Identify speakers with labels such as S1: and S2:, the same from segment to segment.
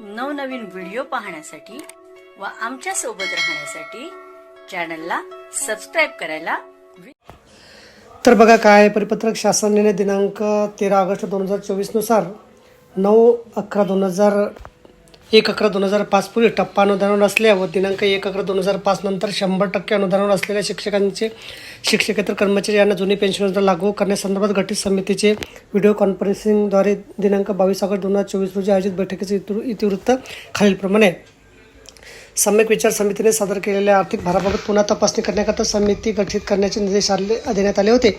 S1: नवनवीन व्हिडिओ पाहण्यासाठी व आमच्यासोबत राहण्यासाठी चॅनलला सबस्क्राईब करायला
S2: तर बघा काय परिपत्रक शासनाने दिनांक तेरा ऑगस्ट दोन हजार चोवीसनुसार नऊ अकरा दोन हजार एक अकरा दोन हजार पाच पूर्वी टप्पा अनुदानावर असल्या व दिनांक एक अकरा दोन हजार पाच नंतर शंभर टक्के अनुदानावर असलेल्या शिक्षकांचे शिक्षकेतर कर्मचारी यांना जुनी पेन्शन योजना लागू करण्यासंदर्भात गठीत समितीचे व्हिडिओ कॉन्फरन्सिंगद्वारे दिनांक बावीस ऑगस्ट दोन हजार चोवीस रोजी आयोजित बैठकीचे इतिवृत्त खालीलप्रमाणे सम्यक विचार समितीने सादर केलेल्या आर्थिक भाराबाबत पुन्हा तपासणी करण्याकरता समिती गठीत करण्याचे निर्देश आले देण्यात आले होते.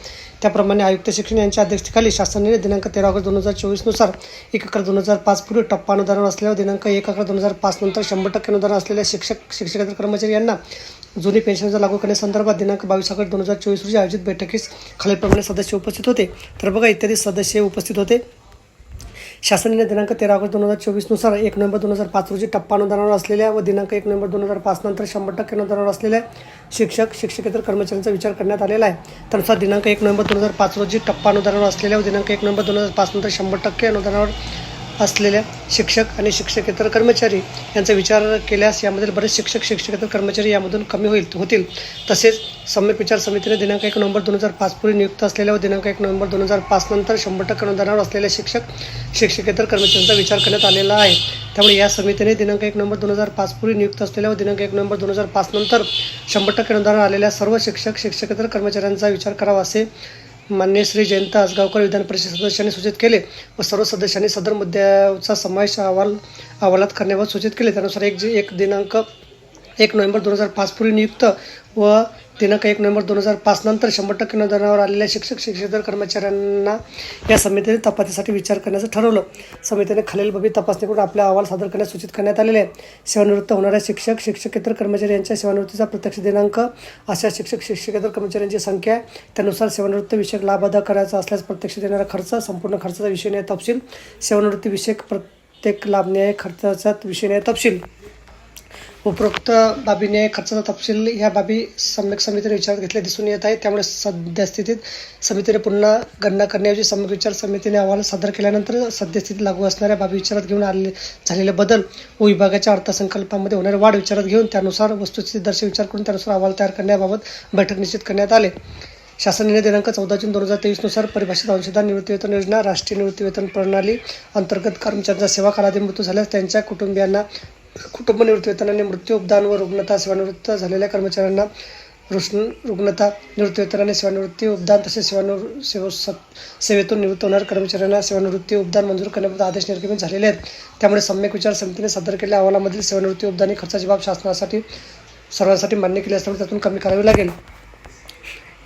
S2: त्याप्रमाणे आयुक्त शिक्षण यांच्या अध्यक्षतेखाली शासनाने दिनांक तेरा ऑगस्ट दोन हजार चोवीसनुसार एक अकरा दोन हजार पाच पूर्वी टप्पा अनुदान असल्यावर दिनांक एक अकरा दोन हजार पाच नंतर शंभर टक्के अनुदान असलेल्या शिक्षक शिक्षकेतर कर्मचारी यांना जुनी पेन्शनचा लागू करण्यासंदर्भात दिनांक बावीस ऑगस्ट दोन हजार चोवीस रोजी आयोजित बैठकीस खालीलप्रमाणे सदस्य उपस्थित होते. तर बघा इत्यादी सदस्य उपस्थित होते. शासनाने दिनांक तेरा ऑगस्ट दोन हजार चोवीसनुसार एक नोव्हेंबर दोन हजार पाच रोजी टप्पा अनुदानावर असलेल्या व दिनांक एक नोव्हेंबर दोन हजार पाच नंतर शंभर टक्के अनुदानावर असलेल्या शिक्षक शिक्षकेतर कर्मचाऱ्यांचा विचार करण्यात आलेला आहे. त्यानुसार दिनांक एक नोव्हेंबर दोन हजार पाच रोजी टप्पा अनुदानावर असलेल्या व दिनांक एक नोव्हेंबर दोन हजार पाच नंतर शंभर टक्के अनुदानावर असलेल्या शिक्षक आणि शिक्षकेतर कर्मचारी यांचा विचार केल्यास यामधील बरेच शिक्षक शिक्षकेतर कर्मचारी यामधून कमी होईल होतील. तसेच सम्यक विचार समितीने दिनांक एक नोव्हेंबर दोन हजार पाच पूर्वी नियुक्त असलेल्या व दिनांक एक नोव्हेंबर दोन हजार पाच नंतर शंभर टक्के अनुदानावर असलेल्या शिक्षक शिक्षकेतर कर्मचाऱ्यांचा विचार करण्यात आलेला आहे. त्यामुळे या समितीने दिनांक एक नोव्हेंबर दोन हजार पाच पूर्वी नियुक्त असलेल्या व दिनांक एक नोव्हेंबर दोन हजार पाच नंतर शंभर टक्के अनुदानावर आलेल्या सर्व शिक्षक शिक्षकेतर कर्मचाऱ्यांचा विचार करावा असे मान्य श्री जयंत आसगावकर विधान परिषद सदस्यांनी सूचित केले व सर्व सदस्यांनी सदर मुद्द्याचा समावेश अहवाल अहवालात करण्याबाबत सूचित केले. त्यानुसार एक जे एक दिनांक एक नोव्हेंबर दोन हजार पाच पूर्वी नियुक्त व दिनांक एक नोव्हेंबर दोन हजार पाच नंतर शंभर टक्के अनुदानावर आलेल्या शिक्षक शिक्षकेतर कर्मचाऱ्यांना या समितीने तपासणीसाठी विचार करण्याचं ठरवलं. समितीने खालील बाबी तपासणी करून आपला अहवाल सादर करण्यास सूचित करण्यात आलेले आहे. सेवानिवृत्त होणाऱ्या शिक्षक शिक्षकेतर कर्मचारी यांच्या सेवानिवृत्तीचा प्रत्यक्ष दिनांक अशा शिक्षक शिक्षकेतर कर्मचाऱ्यांची संख्या आहे त्यानुसार सेवानिवृत्त विषयक लाभ अदा करायचा असल्यास प्रत्यक्ष देणारा खर्च संपूर्ण खर्चाचा विषय तपशील सेवानिवृत्ती विषयक प्रत्येक लाभ न्याय खर्चाचा विषय तपशील. उपरोक्त बाबीने खर्चाचा तपशील ह्या बाबी सम्यक समितीने विचारात घेतल्या दिसून येत आहे. त्यामुळे सद्यस्थितीत समितीने पुन्हा गणना करण्याऐवजी सम्यक विचार समितीने अहवाल सादर केल्यानंतर सद्यस्थितीत लागू असणाऱ्या बाबी विचारात घेऊन आले झालेले बदल व विभागाच्या अर्थसंकल्पामध्ये होणारी वाढ विचारात घेऊन त्यानुसार वस्तुस्थिती दर्शक विचार करून त्यानुसार अहवाल तयार करण्याबाबत बैठक निश्चित करण्यात आले. शासनाने दिनांक चौदा जून दोन हजार तेवीसनुसार परिभाषित अंशदान निवृत्तीवेतन योजना राष्ट्रीय निवृत्तीवेतन प्रणाली अंतर्गत कर्मचाऱ्यांचा सेवा कालावधी मृत्यू झाल्यास त्यांच्या कुटुंबियांना कुटुंब निवृत्तीवेतनाने आणि मृत्यू व रुग्णता सेवानिवृत्त झालेल्या कर्मचाऱ्यांना रुष्ण रुग्णता निवृत्तीवेतनाने आणि सेवानिवृत्ती उपदान तसेच सेवानिवृ सेव सेवेतून निवृत्त होणाऱ्या कर्मचाऱ्यांना सेवानिवृत्ती उपदान मंजूर करण्याबद्दल आदेश निर्गमित झालेले आहेत. त्यामुळे सम्यक विचार समितीने सादर केलेल्या अहवालामधील सेवानिवृत्ती उपदान ही खर्चाची बाब शासनासाठी सर्वांसाठी मान्य केली असल्यामुळे त्यातून कमी करावी लागेल.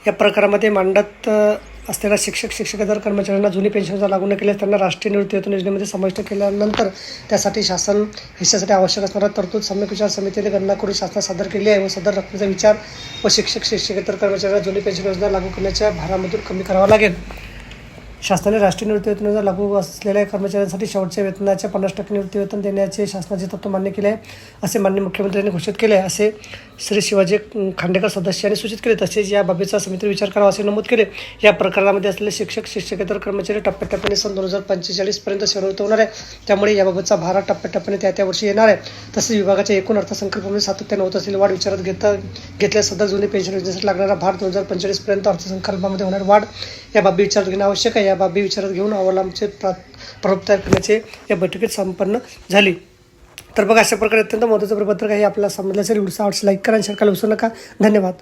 S2: या प्रकारामध्ये मांडत असलेल्या शिक्षक शिक्षकेतर कर्मचाऱ्यांना जुनी पेन्शनचा लागू न केल्यास त्यांना राष्ट्रीय निवृत्तीवेतन योजनेमध्ये समाविष्ट केल्यानंतर त्यासाठी शासन हिस्सासाठी आवश्यक असणारा तरतूद सम्यक विचार समितीने गणना करून शासनात सादर केली आहे व सदर रकमेचा विचार व शिक्षक शिक्षकेतर कर्मचाऱ्यांना जुनी पेन्शन योजना लागू करण्याच्या भारामधून कमी करावा लागेल. शासनाने राष्ट्रीय निवृत्तीवेतन लागू असलेल्या कर्मचाऱ्यांसाठी शेवटच्या वेतनाच्या पन्नास टक्के निवृत्तीवेतन देण्याचे शासनाचे तत्व मान्य केले आहे असे मान्य मुख्यमंत्र्यांनी घोषित केले आहे. असे श्री शिवाजी खांडेकर सदस्यांनी सूचित केले तसेच या बाबीचा समिती विचार करावा असे नमूद केले या प्रकरणामध्ये असलेले शिक्षक शिक्षकेतर कर्मचारी टप्प्याटप्प्याने सन दोन हजार पंचेचाळीसपर्यंत सेवानिवृत्त होणार आहे. त्यामुळे याबाबतचा भार टप्प्याटप्प्याने त्या त्या वर्षी येणार आहे. तसेच विभागाच्या एकूण अर्थसंकल्पामध्ये सातत्याने होत असलेली वाढ विचारात घेता घेतल्या सध्या जुनी पेन्शन योजनेसाठी लागणारा भार दोन हजार पंचेचाळीसपर्यंत अर्थसंकल्पामध्ये होणार वाढ. या बाबी विचारात घेणं आवश्यक आहे. या बाबी विचारात घेऊन अहवालांचे प्रा प्रारूप तयार करण्याचे या बैठकीत संपन्न झाली. तर बघा अशा प्रकारे अत्यंत महत्त्वाचं प्रपत्र आहे. आपल्याला समजलं असेल व्हिडिओ आवडस लाईक करा शेअर करायला विसरू नका. धन्यवाद.